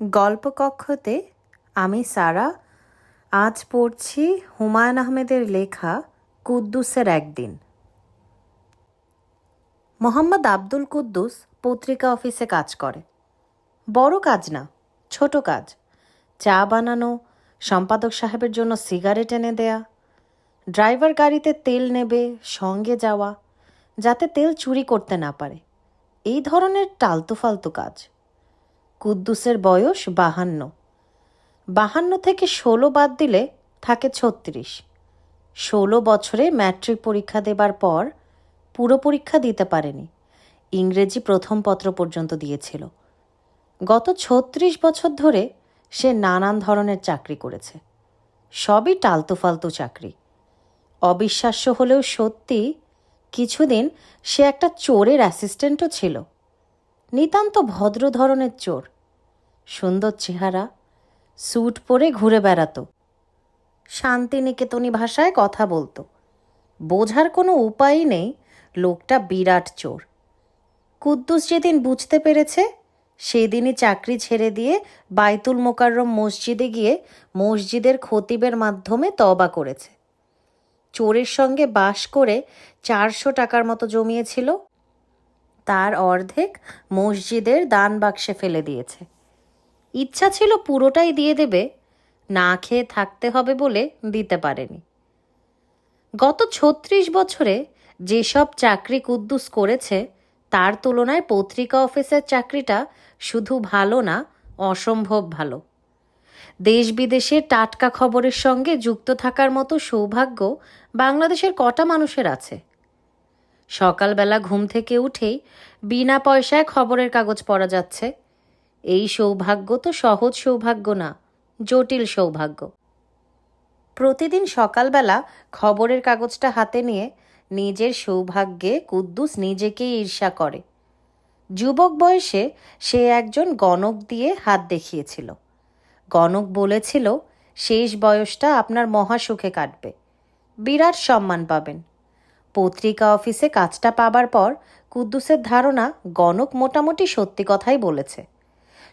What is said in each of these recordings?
গল্পকক্ষতে আমি সারা, আজ পড়ছি হুমায়ুন আহমেদের লেখা কুদ্দুসের একদিন। মোহাম্মদ আব্দুল কুদ্দুস পত্রিকা অফিসে কাজ করে। বড় কাজ না, ছোট কাজ। চা বানানো, সম্পাদক সাহেবের জন্য সিগারেট এনে দেয়া, ড্রাইভার গাড়িতে তেল নেবে, সঙ্গে যাওয়া, যাতে তেল চুরি করতে না পারে। এই ধরনের টালতু ফালতু কাজ। কুদ্দুসের বয়স বাহান্ন। বাহান্ন থেকে ষোলো বাদ দিলে থাকে ছত্রিশ। ষোলো বছরে ম্যাট্রিক পরীক্ষা দেবার পর পুরো পরীক্ষা দিতে পারেনি। ইংরেজি প্রথম পত্র পর্যন্ত দিয়েছিল। গত ছত্রিশ বছর ধরে সে নানান ধরনের চাকরি করেছে। সবই টালতু ফালতু চাকরি। অবিশ্বাস্য হলেও সত্যি কিছুদিন সে একটা চোরের অ্যাসিস্ট্যান্টও ছিল। নিতান্ত ভদ্র ধরনের চোর। সুন্দর চেহারা, স্যুট পরে ঘুরে বেড়াতো। শান্তিনিকেতনী ভাষায় কথা বলতো। বোঝার কোনো উপায়ই নেই, লোকটা বিরাট চোর। কুদ্দুস যেদিন বুঝতে পেরেছে, সেদিনই চাকরি ছেড়ে দিয়ে বাইতুল মোকাররম মসজিদে গিয়ে মসজিদের খতিবের মাধ্যমে তবা করেছে। চোরের সঙ্গে বাস করে চারশো টাকার মতো জমিয়েছিল। তার অর্ধেক মসজিদের দান বাক্সে ফেলে দিয়েছে। ইচ্ছা ছিল পুরোটাই দিয়ে দেবে, না খেয়ে থাকতে হবে বলে দিতে পারেনি। গত ছত্রিশ বছরে যেসব চাকরি কুদ্দুস করেছে, তার তুলনায় পত্রিকা অফিসের চাকরিটা শুধু ভালো না, অসম্ভব ভালো। দেশ বিদেশের টাটকা খবরের সঙ্গে যুক্ত থাকার মতো সৌভাগ্য বাংলাদেশের কটা মানুষের আছে? সকালবেলা ঘুম থেকে উঠেই বিনা পয়সায় খবরের কাগজ পড়া যাচ্ছে। এই সৌভাগ্য তো সহজ সৌভাগ্য না, জটিল সৌভাগ্য। প্রতিদিন সকালবেলা খবরের কাগজটা হাতে নিয়ে নিজের সৌভাগ্যে কুদ্দুস নিজেকেই ঈর্ষা করে। যুবক বয়সে সে একজন গণক দিয়ে হাত দেখিয়েছিল। গণক বলেছিল, শেষ বয়সটা আপনার মহাসুখে কাটবে। বিরাট সম্মান পাবেন। পত্রিকা অফিসে কাজটা পাবার পর কুদ্দুসের ধারণা গণক মোটামুটি সত্যি কথাই বলেছে।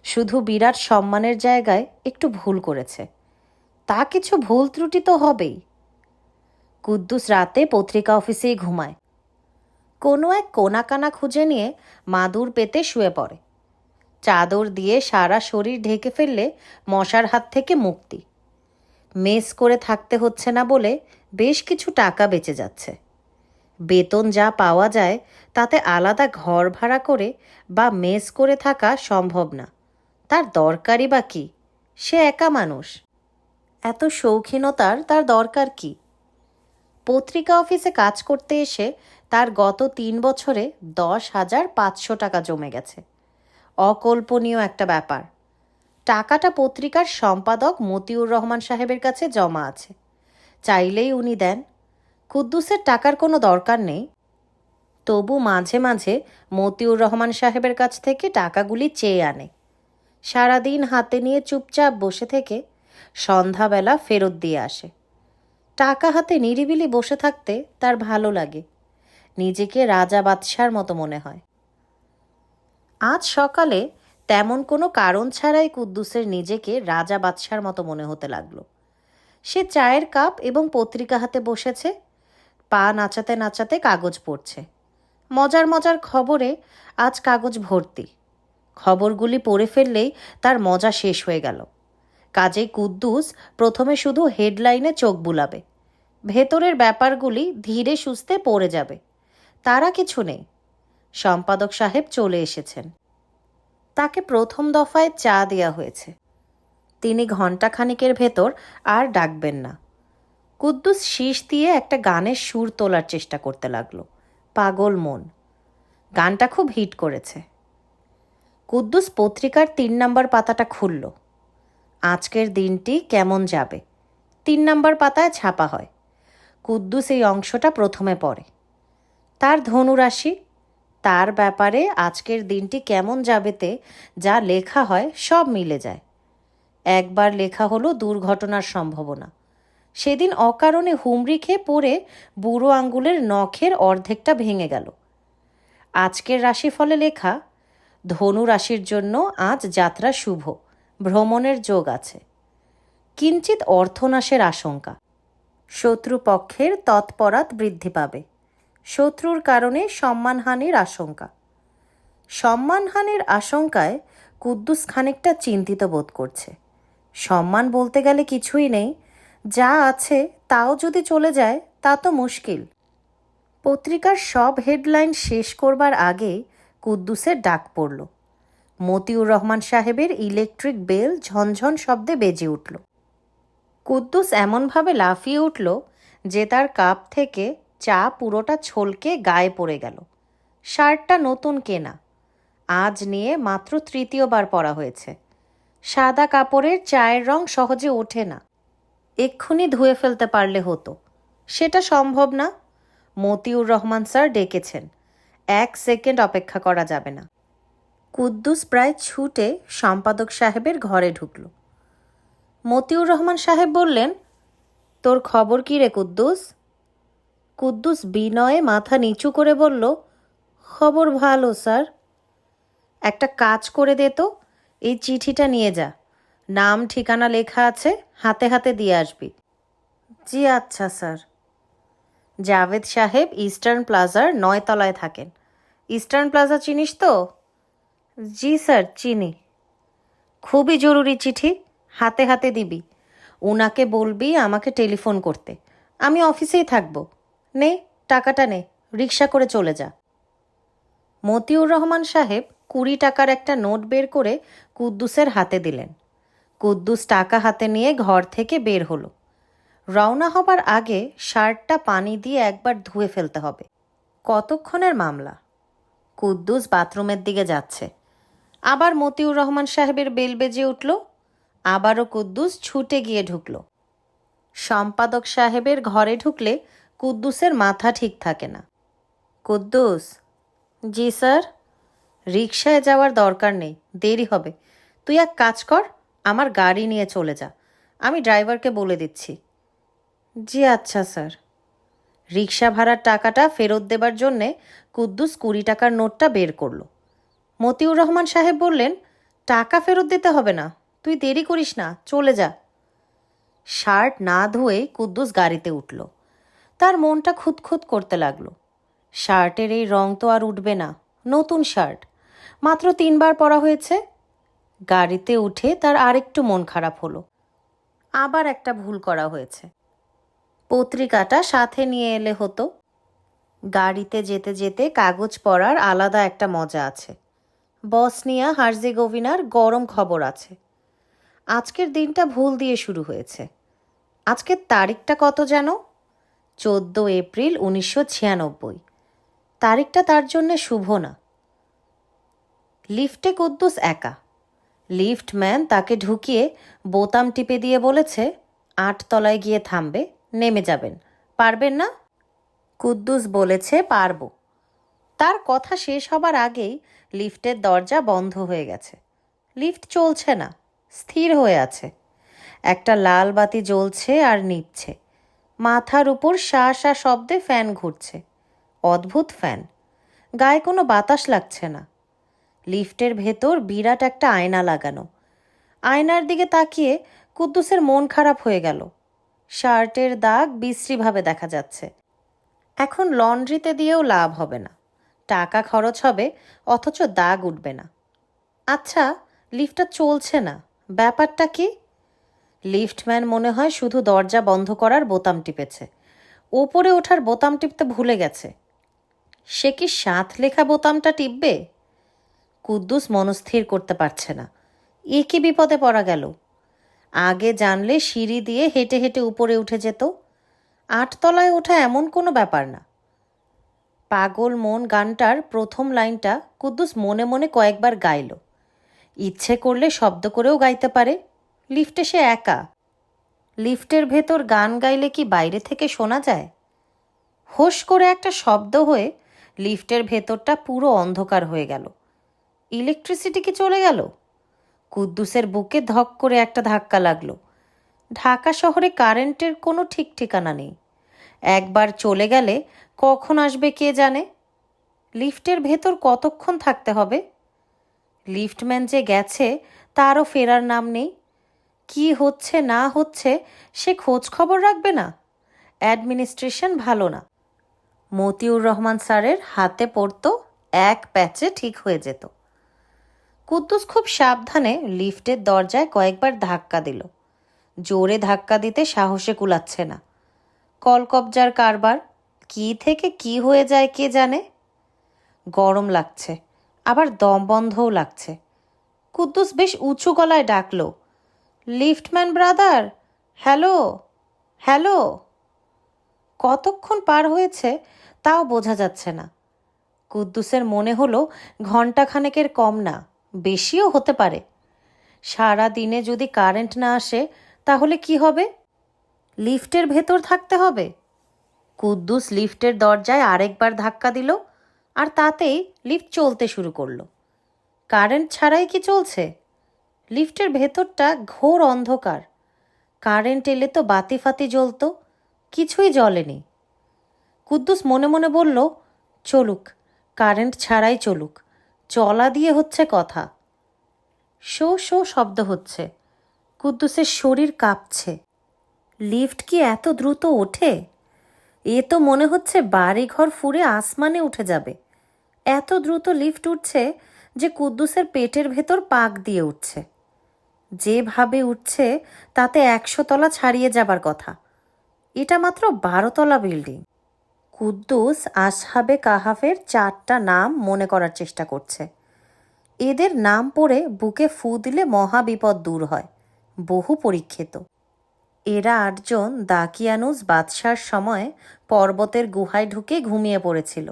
শুধু বিরাট সম্মানের জায়গায় একটু ভুল করেছে। তা কিছু ভুল ত্রুটি তো হবেই। কুদ্দুস রাতে পত্রিকা অফিসেই ঘুমায়। কোনো এক কোনাকানা খুঁজে নিয়ে মাদুর পেতে শুয়ে পড়ে। চাদর দিয়ে সারা শরীর ঢেকে ফেললে মশার হাত থেকে মুক্তি। মেস করে থাকতে হচ্ছে না বলে বেশ কিছু টাকা বেঁচে যাচ্ছে। বেতন যা পাওয়া যায়, তাতে আলাদা ঘর ভাড়া করে বা মেস করে থাকা সম্ভব না। তার দরকারই বা কি? সে একা মানুষ। এত শৌখিনতার তার দরকার কি? পত্রিকা অফিসে কাজ করতে এসে তার গত তিন বছরে দশ হাজার পাঁচশো টাকা জমে গেছে। অকল্পনীয় একটা ব্যাপার। টাকাটা পত্রিকার সম্পাদক মতিউর রহমান সাহেবের কাছে জমা আছে। চাইলেই উনি দেন। কুদ্দুসের টাকার কোনো দরকার নেই। তবু মাঝে মাঝে মতিউর রহমান সাহেবের কাছ থেকে টাকাগুলি চেয়ে আনে। সারাদিন হাতে নিয়ে চুপচাপ বসে থেকে সন্ধ্যাবেলা ফেরত দিয়ে আসে। টাকা হাতে নিরিবিলি বসে থাকতে তার ভালো লাগে। নিজেকে রাজা বাদশার মতো মনে হয়। আজ সকালে তেমন কোনো কারণ ছাড়াই কুদ্দুসের নিজেকে রাজা বাদশার মতো মনে হতে লাগল। সে চায়ের কাপ এবং পত্রিকা হাতে বসেছে। পা নাচাতে নাচাতে কাগজ পড়ছে। মজার মজার খবরে আজ কাগজ ভর্তি। খবরগুলি পড়ে ফেললেই তার মজা শেষ হয়ে গেল। কাজেই কুদ্দুস প্রথমে শুধু হেডলাইনে চোখ বুলাবে। ভেতরের ব্যাপারগুলি ধীরে সুস্থে পড়ে যাবে। তারা কিছু নেই। সম্পাদক সাহেব চলে এসেছেন। তাকে প্রথম দফায় চা দেয়া হয়েছে। তিনি ঘণ্টাখানিকের ভেতর আর ডাকবেন না। কুদ্দুস শীষ দিয়ে একটা গানের সুর তোলার চেষ্টা করতে লাগল। পাগল মন। গানটা খুব হিট করেছে। কুদ্দুস পত্রিকার তিন নম্বর পাতাটা খুলল। আজকের দিনটি কেমন যাবে? তিন নম্বর পাতায় ছাপা হয়। কুদ্দুস এই অংশটা প্রথমে পড়ে। তার ধনুরাশি, তার ব্যাপারে আজকের দিনটি কেমন যাবেতে যা লেখা হয় সব মিলে যায়। একবার লেখা হলো দুর্ঘটনার সম্ভাবনা। সেদিন অকারণে হুমড়ি খেয়ে পড়ে বুড়ো আঙ্গুলের নখের অর্ধেকটা ভেঙে গেল। আজকের রাশিফলে লেখা, ধনু রাশির জন্য আজ যাত্রা শুভ, ভ্রমণের যোগ আছে। কিঞ্চিত অর্থনাশের আশঙ্কা শত্রুপক্ষের তৎপরাত বৃদ্ধি পাবে, শত্রুর কারণে সম্মানহানির আশঙ্কা। সম্মানহানির আশঙ্কায় কুদ্দুস খানিকটা চিন্তিত বোধ করছে। সম্মান বলতে গেলে কিছুই নেই যা আছে তাও যদি চলে যায়, তা তো মুশকিল। পত্রিকার সব হেডলাইন শেষ করবার আগে কুদ্দুসের ডাক পড়ল। মতিউর রহমান সাহেবের ইলেকট্রিক বেল ঝনঝন শব্দে বেজে উঠল। কুদ্দুস এমনভাবে লাফিয়ে উঠল যে তার কাপ থেকে চা পুরোটা ছলকে গায়ে পড়ে গেল। শার্টটা নতুন কেনা। আজ নিয়ে মাত্র তৃতীয়বার পরা হয়েছে। সাদা কাপড়ের চায়ের রং সহজে ওঠে না। এক্ষুনি ধুয়ে ফেলতে পারলে হতো। সেটা সম্ভব না। মতিউর রহমান স্যার ডেকেছেন। এক সেকেন্ড অপেক্ষা করা যাবে না। কুদ্দুস প্রায় ছুটে সম্পাদক সাহেবের ঘরে ঢুকল। মতিউর রহমান সাহেব বললেন, তোর খবর কী রে কুদ্দুস? কুদ্দুস বিনয়ে মাথা নিচু করে বলল, খবর ভালো, স্যার। একটা কাজ করে দে তো, এই চিঠিটা নিয়ে যা। নাম, ঠিকানা লেখা আছে, হাতে হাতে দিয়ে আসবি। জি আচ্ছা স্যার। জাভেদ সাহেব ইস্টার্ন প্লাজার নয়তলায় থাকেন। ইস্টার্ন প্লাজা চিনিস তো? জি স্যার, চিনি। খুবই জরুরি চিঠি, হাতে হাতে দিবি। উনাকে বলবি আমাকে টেলিফোন করতে। আমি অফিসেই থাকব। নে, টাকাটা নে, রিক্সা করে চলে যা। মতিউর রহমান সাহেব কুড়ি টাকার একটা নোট বের করে কুদ্দুসের হাতে দিলেন। কুদ্দুস টাকা হাতে নিয়ে ঘর থেকে বের হলো। রওনা হবার আগে শার্টটা পানি দিয়ে একবার ধুয়ে ফেলতে হবে। কতক্ষণের মামলা? কুদ্দুস বাথরুমের দিকে যাচ্ছে। আবার মতিউর রহমান সাহেবের বেল বেজে উঠল। আবারও কুদ্দুস ছুটে গিয়ে ঢুকল। সম্পাদক সাহেবের ঘরে ঢুকলে কুদ্দুসের মাথা ঠিক থাকে না। কুদ্দুস? জি, স্যার। রিক্সায় যাওয়ার দরকার নেই, দেরি হবে। তুই এক কাজ কর আমার গাড়ি নিয়ে চলে যা। আমি ড্রাইভারকে বলে দিচ্ছি। জি আচ্ছা স্যার। রিক্সা ভাড়ার টাকাটা ফেরত দেবার জন্যে কুদ্দুস কুড়ি টাকার নোটটা বের করল। মতিউর রহমান সাহেব বললেন, টাকা ফেরত দিতে হবে না, তুই দেরি করিস না, চলে যা। শার্ট না ধুয়েই কুদ্দুস গাড়িতে উঠল। তার মনটা খুঁতখুত করতে লাগল। শার্টের এই রং তো আর উঠবে না, নতুন শার্ট। মাত্র তিনবার পরা হয়েছে গাড়িতে উঠে তার আরেকটু মন খারাপ হলো। আবার একটা ভুল করা হয়েছে। পত্রিকাটা সাথে নিয়ে এলে হতো। গাড়িতে যেতে যেতে কাগজ পড়ার আলাদা একটা মজা আছে। বসনিয়া হার্জেগোভিনার গরম খবর আছে। আজকের দিনটা ভুল দিয়ে শুরু হয়েছে। আজকের তারিখটা কত যেন চোদ্দ এপ্রিল উনিশশো ছিয়ানব্বই। তারিখটা তার জন্য শুভ না। লিফটে কুদ্দুস একা। লিফটম্যান তাকে ঢুকিয়ে বোতাম টিপে দিয়ে বলেছে আটতলায় গিয়ে থামবে, নেমে যাবেন। পারবেন না? কুদ্দুস বলেছে, পারব। তার কথা শেষ হবার আগেই লিফটের দরজা বন্ধ হয়ে গেছে। লিফট চলছে না, স্থির হয়ে আছে। একটা লাল বাতি জ্বলছে আর নিচ্ছে মাথার উপর শা শা শব্দে ফ্যান ঘুরছে। অদ্ভুত ফ্যান। গায়ে কোনো বাতাস লাগছে না। লিফটের ভেতর বিরাট একটা আয়না লাগানো। আয়নার দিকে তাকিয়ে কুদ্দুসের মন খারাপ হয়ে গেল। শার্টের দাগ বিশ্রীভাবে দেখা যাচ্ছে। এখন লন্ড্রিতে দিয়েও লাভ হবে না। টাকা খরচ হবে, অথচ দাগ উঠবে না। আচ্ছা লিফটটা চলছে না, ব্যাপারটা কি? লিফটম্যান মনে হয় শুধু দরজা বন্ধ করার বোতাম টিপেছে। ওপরে ওঠার বোতাম টিপতে ভুলে গেছে। সে কি সাত লেখা বোতামটা টিপবে? কুদ্দুস মনস্থির করতে পারছে না। এ কি বিপদে পড়া গেল? আগে জানলে সিঁড়ি দিয়ে হেঁটে হেঁটে উপরে উঠে যেত। আটতলায় ওঠা এমন কোনো ব্যাপার না। পাগল মন গানটার প্রথম লাইনটা কুদ্দুস মনে মনে কয়েকবার গাইল। ইচ্ছে করলে শব্দ করেও গাইতে পারে। লিফটে সে একা। লিফটের ভেতর গান গাইলে কি বাইরে থেকে শোনা যায়? হোস করে একটা শব্দ হয়ে লিফটের ভেতরটা পুরো অন্ধকার হয়ে গেল। ইলেকট্রিসিটি কি চলে গেল? কুদ্দুসের বুকে ধক করে একটা ধাক্কা লাগল। ঢাকা শহরে কারেন্টের কোনো ঠিক ঠিকানা নেই। একবার চলে গেলে কখন আসবে কে জানে? লিফটের ভেতর কতক্ষণ থাকতে হবে? লিফটম্যান যে গেছে, তারও ফেরার নাম নেই। কি হচ্ছে, না হচ্ছে, সে খোঁজ খবর রাখবে না। অ্যাডমিনিস্ট্রেশন ভালো না। মতিউর রহমান স্যারের হাতে পড়তো এক প্যাচে ঠিক হয়ে যেত। কুদ্দুস খুব সাবধানে লিফটের দরজায় কয়েকবার ধাক্কা দিল। জোরে ধাক্কা দিতে সাহসে কুলাচ্ছে না। কলকবজার কারবার, কি থেকে কি হয়ে যায় কে জানে? গরম লাগছে, আবার দম বন্ধও লাগছে। কুদ্দুস বেশ উঁচু গলায় ডাকল, লিফটম্যান ব্রাদার, হ্যালো হ্যালো। কতক্ষণ পার হয়েছে তাও বোঝা যাচ্ছে না। কুদ্দুসের মনে হলো ঘণ্টাখানেকের কম না। বেশিও হতে পারে। সারা দিনে যদি কারেন্ট না আসে, তাহলে কি হবে? লিফটের ভেতর থাকতে হবে। কুদ্দুস লিফটের দরজায় আরেকবার ধাক্কা দিল আর তাতেই লিফট চলতে শুরু করল। কারেন্ট ছাড়াই কি চলছে? লিফটের ভেতরটা ঘোর অন্ধকার। কারেন্ট এলে তো বাতি ফাতি জ্বলতো, কিছুই জ্বলেনি। কুদ্দুস মনে মনে বলল, চলুক, কারেন্ট ছাড়াই চলুক। চলা দিয়ে হচ্ছে কথা। শো শো শব্দ হচ্ছে। কুদ্দুসের শরীর কাঁপছে। লিফট কি এত দ্রুত ওঠে? এ তো মনে হচ্ছে বাড়িঘর ফুরে আসমানে উঠে যাবে। এত দ্রুত লিফট উঠছে যে কুদ্দুসের পেটের ভেতর পাক দিয়ে উঠছে। যেভাবে উঠছে তাতে একশো তলা ছাড়িয়ে যাবার কথা। এটা মাত্র বারোতলা বিল্ডিং। কুদ্দুস আসহাবে কাহাফের চারটা নাম মনে করার চেষ্টা করছে। এদের নাম পড়ে বুকে ফু দিলে মহা বিপদ দূর হয়, বহু পরীক্ষিত। এরা আটজন দাকিয়ানুস বাদশার সময় পর্বতের গুহায় ঢুকে ঘুমিয়ে পড়েছিল।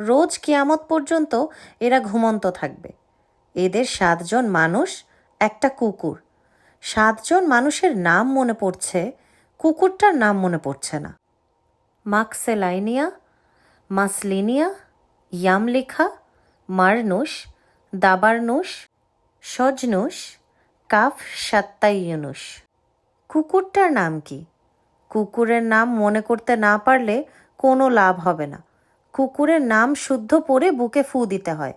রোজ কিয়ামত পর্যন্ত এরা ঘুমন্ত থাকবে। এদের সাতজন মানুষ, একটা কুকুর। সাতজন মানুষের নাম মনে পড়ছে, কুকুরটার নাম মনে পড়ছে না। মাক্সেলাইনিয়া, মাসলিনিয়া, ইয়ামলেখা মারনুস দাবারনুস সজনুস কাফ সাত্তাইয়নুস কুকুরটার নাম কি? কুকুরের নাম মনে করতে না পারলে কোনো লাভ হবে না। কুকুরের নাম শুদ্ধ পড়ে বুকে ফু দিতে হয়।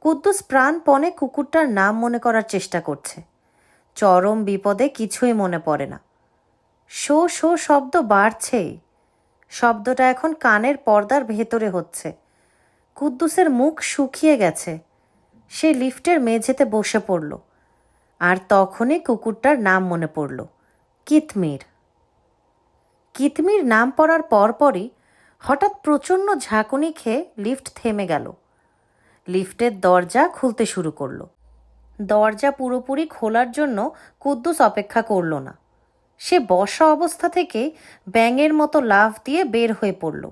কুদ্দুস প্রাণপণে কুকুরটার নাম মনে করার চেষ্টা করছে। চরম বিপদে কিছুই মনে পড়ে না। শো শো শব্দ বাড়ছেই। শব্দটা এখন কানের পর্দার ভেতরে হচ্ছে। কুদ্দুসের মুখ শুকিয়ে গেছে। সে লিফটের মেঝেতে বসে পড়ল। আর তখনই কুকুরটার নাম মনে পড়ল, কিতমির। কিতমির নাম পড়ার পরপরই হঠাৎ প্রচণ্ড ঝাঁকুনি খেয়ে লিফট থেমে গেল। লিফটের দরজা খুলতে শুরু করল। দরজা পুরোপুরি খোলার জন্য কুদ্দুস অপেক্ষা করল না। সে বসা অবস্থা থেকে ব্যাঙের মতো লাফ দিয়ে বের হয়ে পড়ল।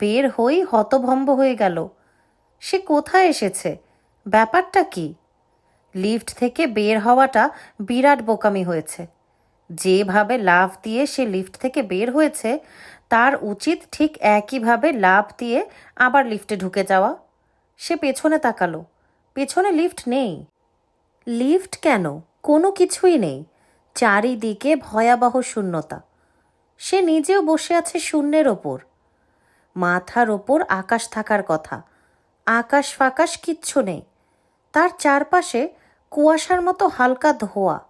বের হয়েই হতভম্ব হয়ে গেল। সে কোথায় এসেছে? ব্যাপারটা কি? লিফট থেকে বের হওয়াটা বিরাট বোকামি হয়েছে। যেভাবে লাফ দিয়ে সে লিফট থেকে বের হয়েছে, তার উচিত ঠিক একইভাবে লাফ দিয়ে আবার লিফটে ঢুকে যাওয়া। সে পেছনে তাকালো। পেছনে লিফট নেই। লিফট কেন? কোনো কিছুই নেই। চারিদিকে ভয়াবহ শূন্যতা। সে নিজেও বসে আছে শূন্যের ওপর। মাথার ওপর আকাশ থাকার কথা। আকাশ ফাকাশ কিচ্ছু নেই। তার চারপাশে কুয়াশার মতো হালকা ধোয়া।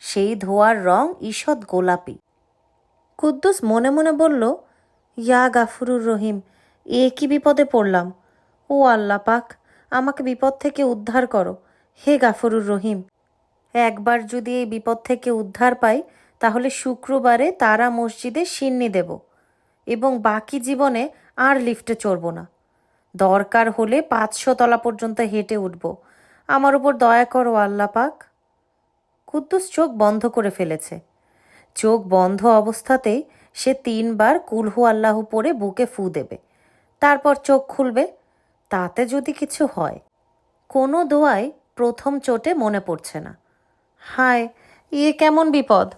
সেই ধোয়ার রং ঈষৎ গোলাপি। কুদ্দুস মনে মনে বলল, ইয়া গাফুরুর রহিম, এ কি বিপদে পড়লাম? ও আল্লাহ পাক আমাকে বিপদ থেকে উদ্ধার করো। হে গাফরুর রহিম একবার যদি এই বিপদ থেকে উদ্ধার পাই, তাহলে শুক্রবারে তারা মসজিদে সিন্নি দেব এবং বাকি জীবনে আর লিফটে চড়ব না। দরকার হলে পাঁচশো তলা পর্যন্ত হেঁটে উঠব। আমার উপর দয়া করো আল্লাহ পাক। কুদ্দুস চোখ বন্ধ করে ফেলেছে। চোখ বন্ধ অবস্থাতেই সে তিনবার কুলহু আল্লাহ পরে বুকে ফু দেবে। তারপর চোখ খুলবে। তাতে যদি কিছু হয়, কোনো দোয়াই প্রথম চোটে মনে পড়ছে না। হায় ইয়ে কেমন বিপদ?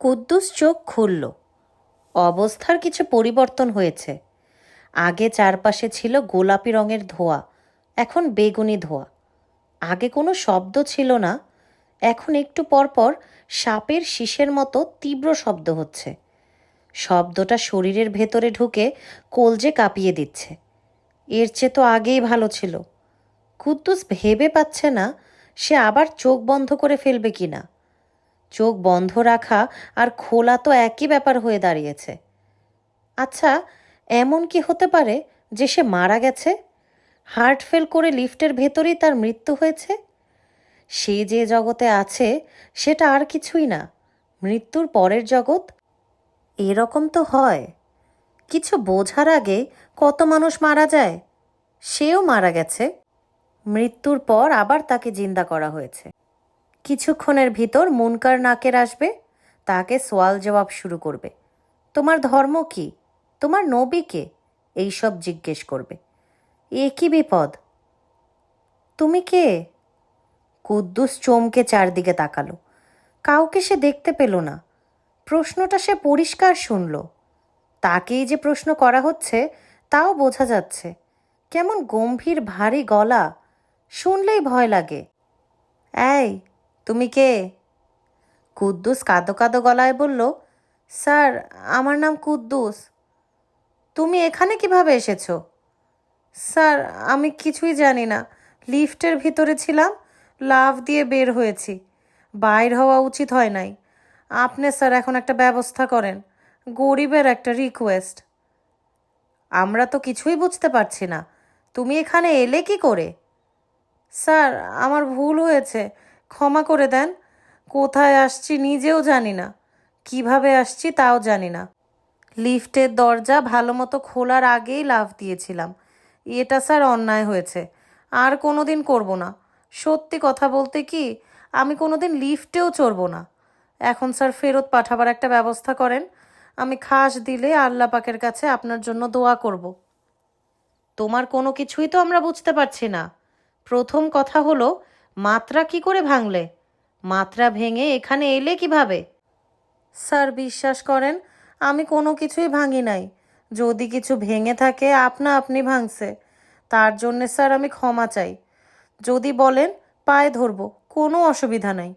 কুদ্দুস চোখ খুলল। অবস্থার কিছু পরিবর্তন হয়েছে। আগে চারপাশে ছিল গোলাপি রঙের ধোয়া, এখন বেগুনি ধোয়া। আগে কোনো শব্দ ছিল না, এখন একটু পরপর সাপের শীষের মতো তীব্র শব্দ হচ্ছে। শব্দটা শরীরের ভেতরে ঢুকে কলজে কাঁপিয়ে দিচ্ছে। এর চেয়ে তো আগেই ভালো ছিল। কুদ্দুস ভেবে পাচ্ছে না সে আবার চোখ বন্ধ করে ফেলবে কি না চোখ বন্ধ রাখা আর খোলা তো একই ব্যাপার হয়ে দাঁড়িয়েছে। আচ্ছা এমন কি হতে পারে যে সে মারা গেছে? হার্ট ফেল করে লিফটের ভেতরেই তার মৃত্যু হয়েছে? সে যে জগতে আছে, সেটা আর কিছুই না। মৃত্যুর পরের জগৎ? এরকম তো হয়। কিছু বোঝার আগে কত মানুষ মারা যায়? সেও মারা গেছে। মৃত্যুর পর আবার তাকে জিন্দা করা হয়েছে। কিছুক্ষণের ভিতর মুনকার নাকের আসবে, তাকে সোয়াল জবাব শুরু করবে। তোমার ধর্ম কি? তোমার নবী কে? এইসব জিজ্ঞেস করবে। এ কি বিপদ? তুমি কে? কুদ্দুস চমকে চারদিকে তাকালো। কাউকে সে দেখতে পেল না। প্রশ্নটা সে পরিষ্কার শুনল। তাকেই যে প্রশ্ন করা হচ্ছে, তাও বোঝা যাচ্ছে। কেমন গম্ভীর, ভারী গলা। শুনলেই ভয় লাগে। এই, তুমি কে? কুদ্দুস কাঁদো কাঁদো গলায় বলল, স্যার, আমার নাম কুদ্দুস। তুমি এখানে কীভাবে এসেছ? স্যার, আমি কিছুই জানি না। লিফটের ভিতরে ছিলাম লাভ দিয়ে বের হয়েছি। বাইর হওয়া উচিত হয় নাই। আপনি, স্যার, এখন একটা ব্যবস্থা করেন। গরিবের একটা রিকোয়েস্ট আমরা তো কিছুই বুঝতে পারছি না। তুমি এখানে এলে কি করে? স্যার, আমার ভুল হয়েছে। ক্ষমা করে দেন। কোথায় আসছি নিজেও জানি না। কীভাবে আসছি তাও জানি না। লিফটের দরজা ভালো মতো খোলার আগেই লাভ দিয়েছিলাম। এটা স্যার অন্যায় হয়েছে। আর কোনো দিন করব না। সত্যি কথা বলতে কি, আমি কোনো দিন লিফটেও চড়বো না। এখন স্যার ফেরত পাঠাবার একটা ব্যবস্থা করেন। আমি খাস দিলে আল্লাহ পাকের কাছে আপনার জন্য দোয়া করব। তোমার কোনো কিছুই তো আমরা বুঝতে পারছি না। প্রথম কথা হলো, মাত্রা কি করে ভাঙলে? মাত্রা ভেঙে এখানে এলে কীভাবে? স্যার, বিশ্বাস করেন, আমি কোনো কিছুই ভাঙি নাই। যদি কিছু ভেঙে থাকে, আপনা আপনি ভাঙছে। তার জন্যে স্যার, আমি ক্ষমা চাই। যদি বলেন, পায়ে ধরবো, কোনো অসুবিধা নাই।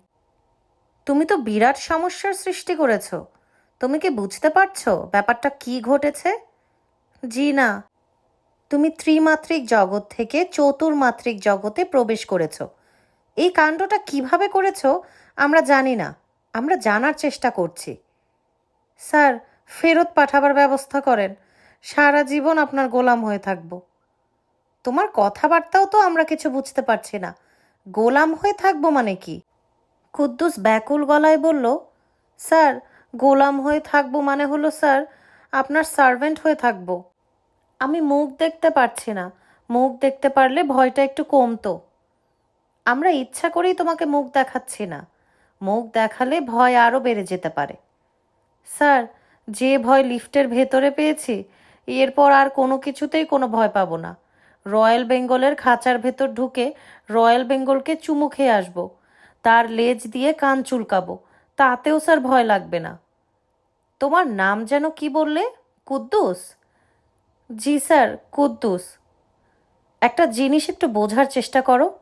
তুমি তো বিরাট সমস্যার সৃষ্টি করেছ। তুমি কি বুঝতে পারছ ব্যাপারটা কি ঘটেছে? জি না। তুমি ত্রিমাত্রিক জগৎ থেকে চতুর্মাত্রিক জগতে প্রবেশ করেছ। এই কাণ্ডটা কীভাবে করেছ, আমরা জানি না। আমরা জানার চেষ্টা করছি। স্যার, ফেরত পাঠাবার ব্যবস্থা করেন। সারা জীবন আপনার গোলাম হয়ে থাকব। তোমার কথাবার্তাও তো আমরা কিছু বুঝতে পারছি না। গোলাম হয়ে থাকব মানে কি? কুদ্দুস ব্যাকুল গলায় বলল, স্যার, গোলাম হয়ে থাকব মানে হলো, স্যার, আপনার সার্ভেন্ট হয়ে থাকব। আমি মুখ দেখতে পারছি না। মুখ দেখতে পারলে ভয়টা একটু কমতো। আমরা ইচ্ছা করেই তোমাকে মুখ দেখাচ্ছি না। মুখ দেখালে ভয় আরও বেড়ে যেতে পারে। স্যার, যে ভয় লিফটের ভেতরে পেয়েছি, এরপর আর কোনো কিছুতেই কোনো ভয় পাবো না। রয়্যাল বেঙ্গলের খাঁচার ভেতর ঢুকে রয়্যাল বেঙ্গলকে চুমু খেয়ে আসব। তার লেজ দিয়ে কান চুলকাবো। তাতেও স্যার ভয় লাগবে না। তোমার নাম যেন কি বললে? কুদ্দুস? জি স্যার, কুদ্দুস। একটা জিনিস একটু বোঝার চেষ্টা করো।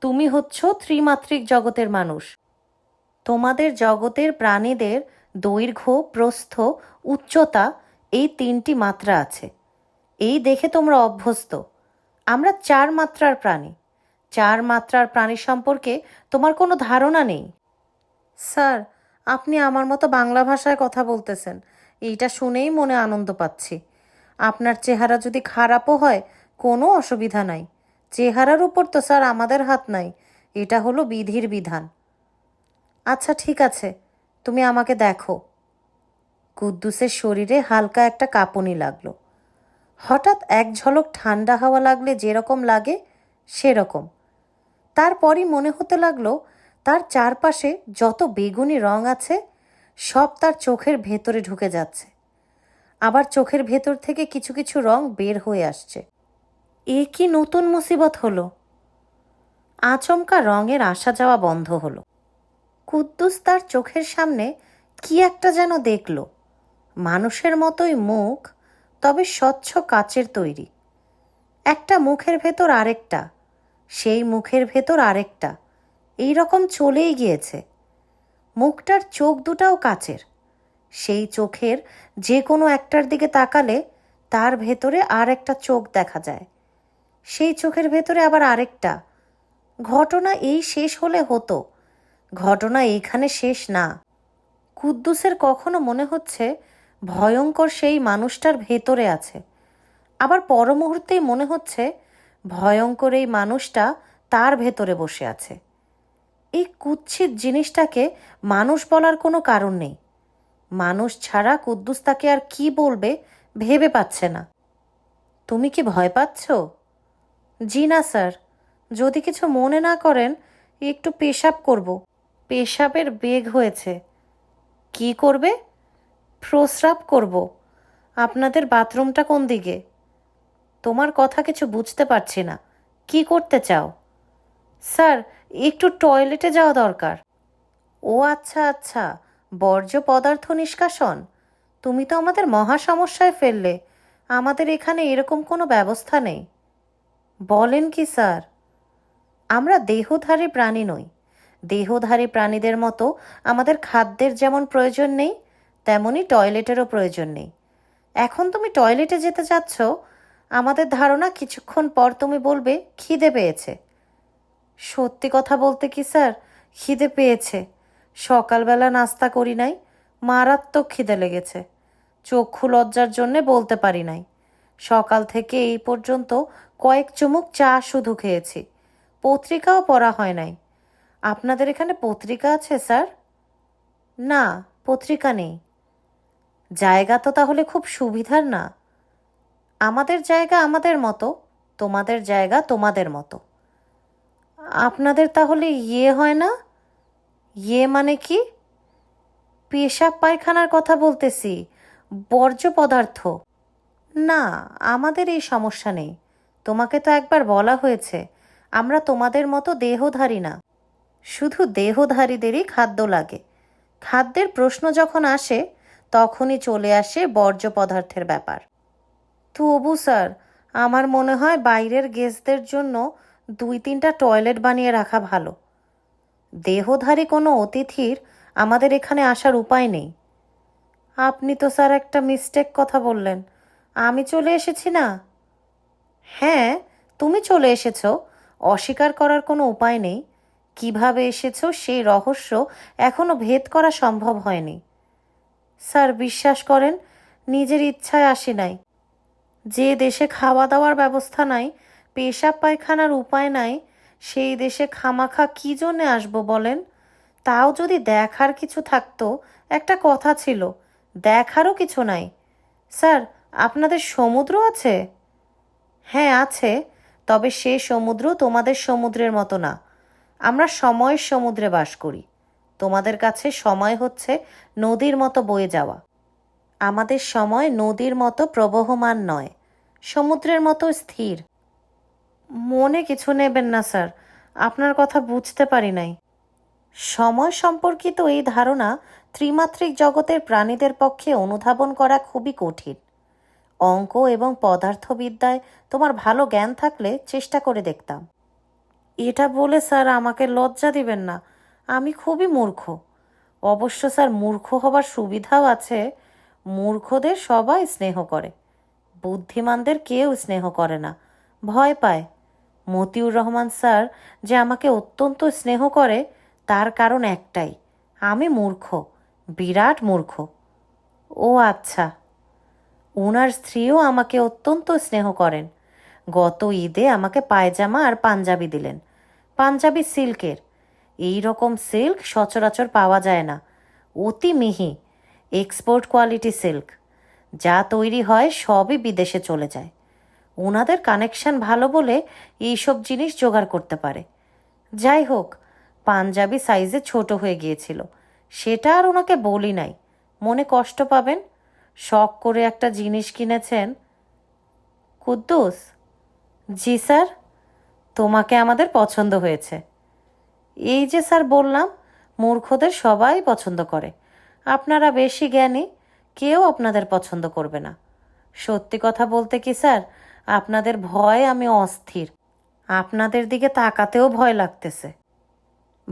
তুমি হচ্ছ ত্রিমাত্রিক জগতের মানুষ। তোমাদের জগতের প্রাণীদের দৈর্ঘ্য, প্রস্থ, উচ্চতা এই তিনটি মাত্রা আছে। এই দেখে তোমরা অভ্যস্ত। আমরা চার মাত্রার প্রাণী। চার মাত্রার প্রাণী সম্পর্কে তোমার কোনো ধারণা নেই। স্যার, আপনি আমার মতো বাংলা ভাষায় কথা বলতেছেন। এইটা শুনেই মনে আনন্দ পাচ্ছি। আপনার চেহারা যদি খারাপও হয়, কোনো অসুবিধা নাই। চেহারার উপর তো স্যার আমাদের হাত নাই। এটা হলো বিধির বিধান। আচ্ছা ঠিক আছে। তুমি আমাকে দেখো। কুদ্দুসের শরীরে হালকা একটা কাঁপুনি লাগল। হঠাৎ এক ঝলক ঠান্ডা হাওয়া লাগলে যেরকম লাগে, সেরকম। তারপরই মনে হতে লাগল, তার চারপাশে যত বেগুনি রং আছে, সব তার চোখের ভেতরে ঢুকে যাচ্ছে। আবার চোখের ভেতর থেকে কিছু কিছু রং বের হয়ে আসছে। এ কি নতুন মুসিবত হলো? আচমকা রঙের আসা যাওয়া বন্ধ হলো। কুদ্দুস তার চোখের সামনে কি একটা যেন দেখল। মানুষের মতোই মুখ, তবে স্বচ্ছ কাচের তৈরি। একটা মুখের ভেতর আরেকটা, সেই মুখের ভেতর আরেকটা, এই রকম চলেই গিয়েছে। মুখটার চোখ দুটাও কাচের। সেই চোখের যে কোনো একটার দিকে তাকালে তার ভেতরে আর একটা চোখ দেখা যায়। সেই চোখের ভেতরে আবার আরেকটা। ঘটনা এই শেষ হলে হতো। ঘটনা এইখানে শেষ না। কুদ্দুসের কখনো মনে হচ্ছে ভয়ঙ্কর সেই মানুষটার ভেতরে আছে। আবার পর মুহূর্তেই মনে হচ্ছে ভয়ঙ্কর এই মানুষটা তার ভেতরে বসে আছে। এই কুৎসিত জিনিসটাকে মানুষ বলার কোনো কারণ নেই। মানুষ ছাড়া কুদ্দুস তাকে আর কি বলবে ভেবে পাচ্ছে না। তুমি কি ভয় পাচ্ছ? জি না, স্যার। যদি কিছু মনে না করেন, একটু পেশাব করব। পেশাবের বেগ হয়েছে। কি করবে? প্রস্রাব করব। আপনাদের বাথরুমটা কোন দিকে? তোমার কথা কিছু বুঝতে পারছি না। কি করতে চাও? স্যার, একটু টয়লেটে যাওয়া দরকার। ও আচ্ছা আচ্ছা। বর্জ্য পদার্থ নিষ্কাশন? তুমি তো আমাদের মহা সমস্যায় ফেললে। আমাদের এখানে এরকম কোনো ব্যবস্থা নেই। বলেন কি, স্যার? আমরা দেহধারী প্রাণী নই। দেহধারী প্রাণীদের মতো আমাদের খাদ্যের যেমন প্রয়োজন নেই তেমনই টয়লেটেরও প্রয়োজন নেই। এখন তুমি টয়লেটে যেতে চাচ্ছ? আমাদের ধারণা কিছুক্ষণ পর তুমি বলবে, খিদে পেয়েছে। সত্যি কথা বলতে কি, স্যার? খিদে পেয়েছে। সকালবেলা নাস্তা করি নাই, মারাত্মক খিদে লেগেছে। চক্ষু লজ্জার জন্যে বলতে পারি নাই। সকাল থেকে এই পর্যন্ত কয়েক চুমুক চা শুধু খেয়েছি। পত্রিকাও পড়া হয় নাই। আপনাদের এখানে পত্রিকা আছে, স্যার? না, পত্রিকা নেই। জায়গা তো তাহলে খুব সুবিধার না। আমাদের জায়গা আমাদের মতো, তোমাদের জায়গা তোমাদের মতো। আপনাদের তাহলে ইয়ে হয় না? ইয়ে মানে কি? পেশাব পায়খানার কথা বলতেছি, বর্জ্য পদার্থ। না, আমাদের এই সমস্যা নেই। তোমাকে তো একবার বলা হয়েছে, আমরা তোমাদের মতো দেহধারী না। শুধু দেহধারীদেরই খাদ্য লাগে। খাদ্যের প্রশ্ন যখন আসে, তখনই চলে আসে বর্জ্য পদার্থের ব্যাপার। তবু স্যার, আমার মনে হয় বাইরের গেস্টদের জন্য দুই তিনটা টয়লেট বানিয়ে রাখা ভালো। দেহধারী কোনো অতিথির আমাদের এখানে আসার উপায় নেই। আপনি তো স্যার একটা মিস্টেক কথা বললেন। আমি চলে এসেছি না? হ্যাঁ তুমি চলে এসেছ। অস্বীকার করার কোনো উপায় নেই। কীভাবে এসেছ সেই রহস্য এখনও ভেদ করা সম্ভব হয়নি। স্যার, বিশ্বাস করেন, নিজের ইচ্ছায় আসি নাই। যে দেশে খাওয়া দাওয়ার ব্যবস্থা নাই পেশাব পায়খানার উপায় নাই সেই দেশে খামাখা কী জন্যে আসব বলেন? তাও যদি দেখার কিছু থাকতো, একটা কথা ছিল, দেখারও কিছু নাই। স্যার, আপনাদের সমুদ্র আছে? হ্যাঁ আছে, তবে সে সমুদ্র তোমাদের সমুদ্রের মতো না। আমরা সময়ের সমুদ্রে বাস করি। তোমাদের কাছে সময় হচ্ছে নদীর মতো বয়ে যাওয়া। আমাদের সময় নদীর মতো প্রবহমান নয়, সমুদ্রের মতো স্থির। মনে কিছু নেবেন না, স্যার। আপনার কথা বুঝতে পারি নাই। সময় সম্পর্কিত এই ধারণা ত্রিমাত্রিক জগতের প্রাণীদের পক্ষে অনুধাবন করা খুবই কঠিন। অঙ্ক এবং পদার্থবিদ্যায় তোমার ভালো জ্ঞান থাকলে চেষ্টা করে দেখতাম। এটা বলে, স্যার, আমাকে লজ্জা দিবেন না। আমি খুবই মূর্খ। অবশ্য, স্যার, মূর্খ হবার সুবিধাও আছে। মূর্খদের সবাই স্নেহ করে। বুদ্ধিমানদের কেউ স্নেহ করে না। ভয় পায়। মতিউর রহমান স্যার যে আমাকে অত্যন্ত স্নেহ করে, তার কারণ একটাই, আমি মূর্খ, বিরাট মূর্খ। ও আচ্ছা ওনার স্ত্রীও আমাকে অত্যন্ত স্নেহ করেন। গত ঈদে আমাকে পায়জামা আর পাঞ্জাবি দিলেন। পাঞ্জাবি সিল্কের। এই রকম সিল্ক সচরাচর পাওয়া যায় না। অতি মিহি এক্সপোর্ট কোয়ালিটি সিল্ক। যা তৈরি হয় সবই বিদেশে চলে যায়। ওনাদের কানেকশন ভালো বলে এইসব জিনিস জোগাড় করতে পারে। যাই হোক, পাঞ্জাবি সাইজে ছোট হয়ে গিয়েছিল। সেটা আর ওনাকে বলি নাই। মনে কষ্ট পাবেন? শখ করে একটা জিনিস কিনেছেন। কুদ্দুস? জি স্যার, তোমাকে আমাদের পছন্দ হয়েছে। এই যে স্যার বললাম, মূর্খদের সবাই পছন্দ করে। আপনারা বেশি জ্ঞানী, কেউ আপনাদের পছন্দ করবে না। সত্যি কথা বলতে কি স্যার আপনাদের ভয় আমি অস্থির। আপনাদের দিকে তাকাতেও ভয় লাগতেছে।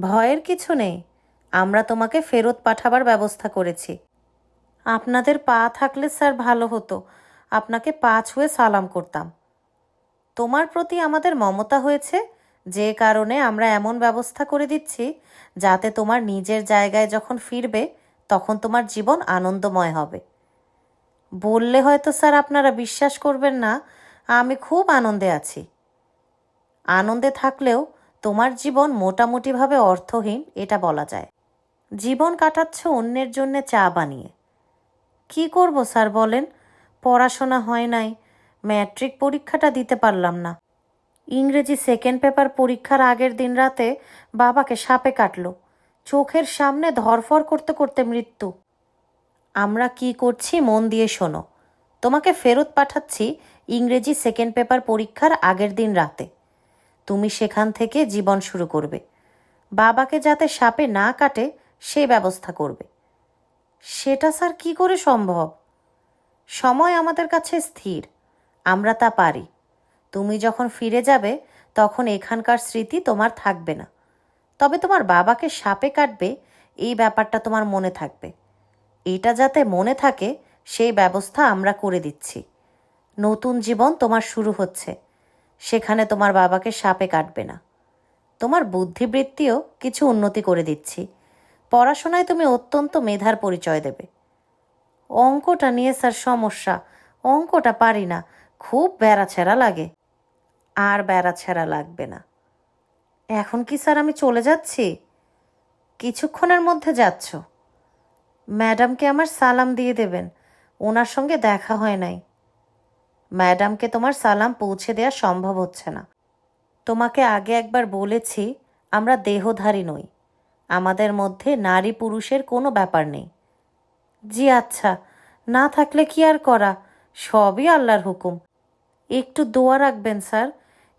ভয়ের কিছু নেই। আমরা তোমাকে ফেরত পাঠাবার ব্যবস্থা করেছি। আপনাদের পা থাকলে স্যার ভালো হতো। আপনাকে পা ছুঁয়ে সালাম করতাম। তোমার প্রতি আমাদের মমতা হয়েছে। যে কারণে আমরা এমন ব্যবস্থা করে দিচ্ছি, যাতে তোমার নিজের জায়গায় যখন ফিরবে, তখন তোমার জীবন আনন্দময় হবে। বললে হয়তো স্যার আপনারা বিশ্বাস করবেন না আমি খুব আনন্দে আছি। আনন্দে থাকলেও তোমার জীবন মোটামুটিভাবে অর্থহীন, এটা বলা যায়। জীবন কাটাচ্ছ অন্যের জন্যে চা বানিয়ে। কি করব স্যার বলেন? পড়াশোনা হয় নাই, ম্যাট্রিক পরীক্ষাটা দিতে পারলাম না। ইংরেজি সেকেন্ড পেপার পরীক্ষার আগের দিন রাতে বাবাকে সাপে কাটলো। চোখের সামনে ধরফর করতে করতে মৃত্যু। আমরা কি করছি মন দিয়ে শোনো। তোমাকে ফেরত পাঠাচ্ছি ইংরেজি সেকেন্ড পেপার পরীক্ষার আগের দিন রাতে। তুমি সেখান থেকে জীবন শুরু করবে। বাবাকে যাতে সাপে না কাটে, সে ব্যবস্থা করবে। সেটা স্যার কি করে সম্ভব? সময় আমাদের কাছে স্থির। আমরা তা পারি। তুমি যখন ফিরে যাবে, তখন এখানকার স্মৃতি তোমার থাকবে না। তবে তোমার বাবাকে সাপে কাটবে, এই ব্যাপারটা তোমার মনে থাকবে। এটা যাতে মনে থাকে, সেই ব্যবস্থা আমরা করে দিচ্ছি। নতুন জীবন তোমার শুরু হচ্ছে। সেখানে তোমার বাবাকে সাপে কাটবে না। তোমার বুদ্ধিবৃত্তিও কিছু উন্নতি করে দিচ্ছি। পড়াশোনায় তুমি অত্যন্ত মেধার পরিচয় দেবে। অঙ্কটা নিয়ে স্যার সমস্যা। অঙ্কটা পারি না। খুব বেড়াছেড়া লাগে। আর বেড়াছেড়া লাগবে না। এখন কি স্যার আমি চলে যাচ্ছি? কিছুক্ষণের মধ্যে যাচ্ছ। ম্যাডামকে আমার সালাম দিয়ে দেবেন। ওনার সঙ্গে দেখা হয় নাই। ম্যাডামকে তোমার সালাম পৌঁছে দেওয়া সম্ভব হচ্ছে না। তোমাকে আগে একবার বলেছি, আমরা দেহধারী নই। আমাদের মধ্যে নারী পুরুষের কোনো ব্যাপার নেই। জি আচ্ছা না থাকলে কি আর করা? সবই আল্লাহর হুকুম। একটু দোয়া রাখবেন, স্যার।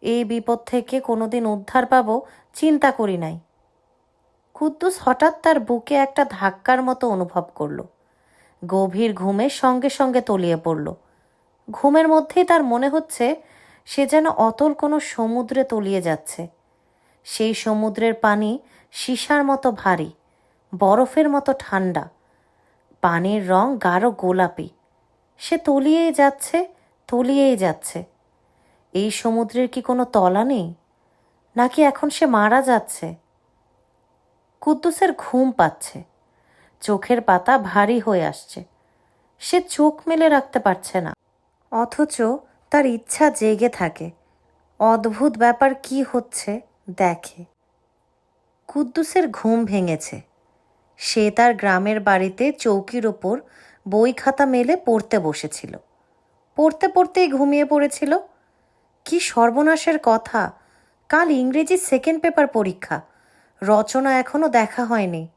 এই বিপদ থেকে কোনোদিন উদ্ধার পাবো, চিন্তা করি নাই। কুদ্দুস হঠাৎ তার বুকে একটা ধাক্কার মতো অনুভব করল। গভীর ঘুমে সঙ্গে সঙ্গে তলিয়ে পড়ল। ঘুমের মধ্যেই তার মনে হচ্ছে সে যেন অতল কোনো সমুদ্রে তলিয়ে যাচ্ছে। সেই সমুদ্রের পানি সীসার মতো ভারী, বরফের মতো ঠান্ডা। পানির রং গাঢ় গোলাপি। সে তলিয়েই যাচ্ছে তলিয়েই যাচ্ছে। এই সমুদ্রের কি কোনো তলা নেই? নাকি এখন সে মারা যাচ্ছে? কুদ্দুসের ঘুম পাচ্ছে। চোখের পাতা ভারী হয়ে আসছে। সে চোখ মেলে রাখতে পারছে না। অথচ তার ইচ্ছা জেগে থাকে। অদ্ভুত ব্যাপার কি হচ্ছে দেখে। কুদ্দুসের ঘুম ভেঙেছে। সে তার গ্রামের বাড়িতে চৌকির ওপর বই খাতা মেলে পড়তে বসেছিল। পড়তে পড়তেই ঘুমিয়ে পড়েছিল। কি সর্বনাশের কথা! কাল ইংরেজি সেকেন্ড পেপার পরীক্ষা। রচনা এখনও দেখা হয়নি।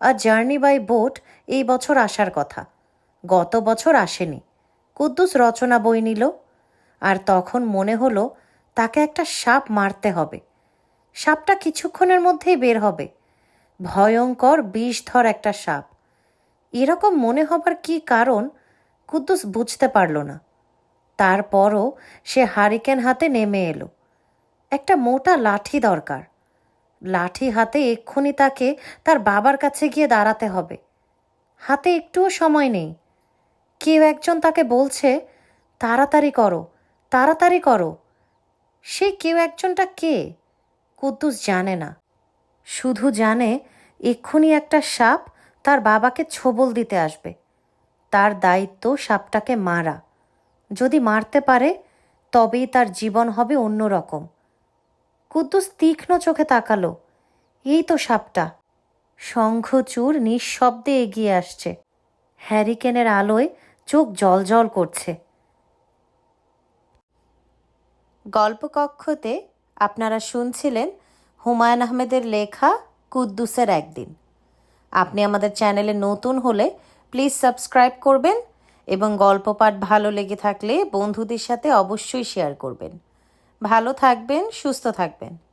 আর জার্নি বাই বোট এই বছর আসার কথা। গত বছর আসেনি। কুদ্দুস রচনা বই নিল, আর তখন মনে হলো তাকে একটা সাপ মারতে হবে। সাপটা কিছুক্ষণের মধ্যেই বের হবে। ভয়ঙ্কর বিষধর একটা সাপ। এরকম মনে হবার কি কারণ কুদ্দুস বুঝতে পারল না। তারপরও সে হারিকেন হাতে নেমে এলো। একটা মোটা লাঠি দরকার। লাঠি হাতে এক্ষুনি তাকে তার বাবার কাছে গিয়ে দাঁড়াতে হবে। হাতে একটুও সময় নেই। কেউ একজন তাকে বলছে, তাড়াতাড়ি করো তাড়াতাড়ি করো। সে কেউ একজনটা কে? কুদ্দুস জানে না। শুধু জানে, এক্ষুনি একটা সাপ তার বাবাকে ছোবল দিতে আসবে। তার দায়িত্ব সাপটাকে মারা। যদি মারতে পারে, তবেই তার জীবন হবে অন্যরকম। কুদ্দুস তীক্ষ্ণ চোখে তাকালো। এই তো সাপটা। শঙ্খচূড় নিঃশব্দে এগিয়ে আসছে। হ্যারিকেনের আলোয় চোখ জলজল করছে। গল্পকক্ষতে আপনারা শুনছিলেন হুমায়ুন আহমেদের লেখা কুদ্দুসের একদিন। আপনি আমাদের চ্যানেলে নতুন হলে প্লিজ সাবস্ক্রাইব করবেন এবং গল্প পাঠ ভালো লেগে থাকলে বন্ধুদের সাথে অবশ্যই শেয়ার করবেন। ভালো থাকবেন, সুস্থ থাকবেন।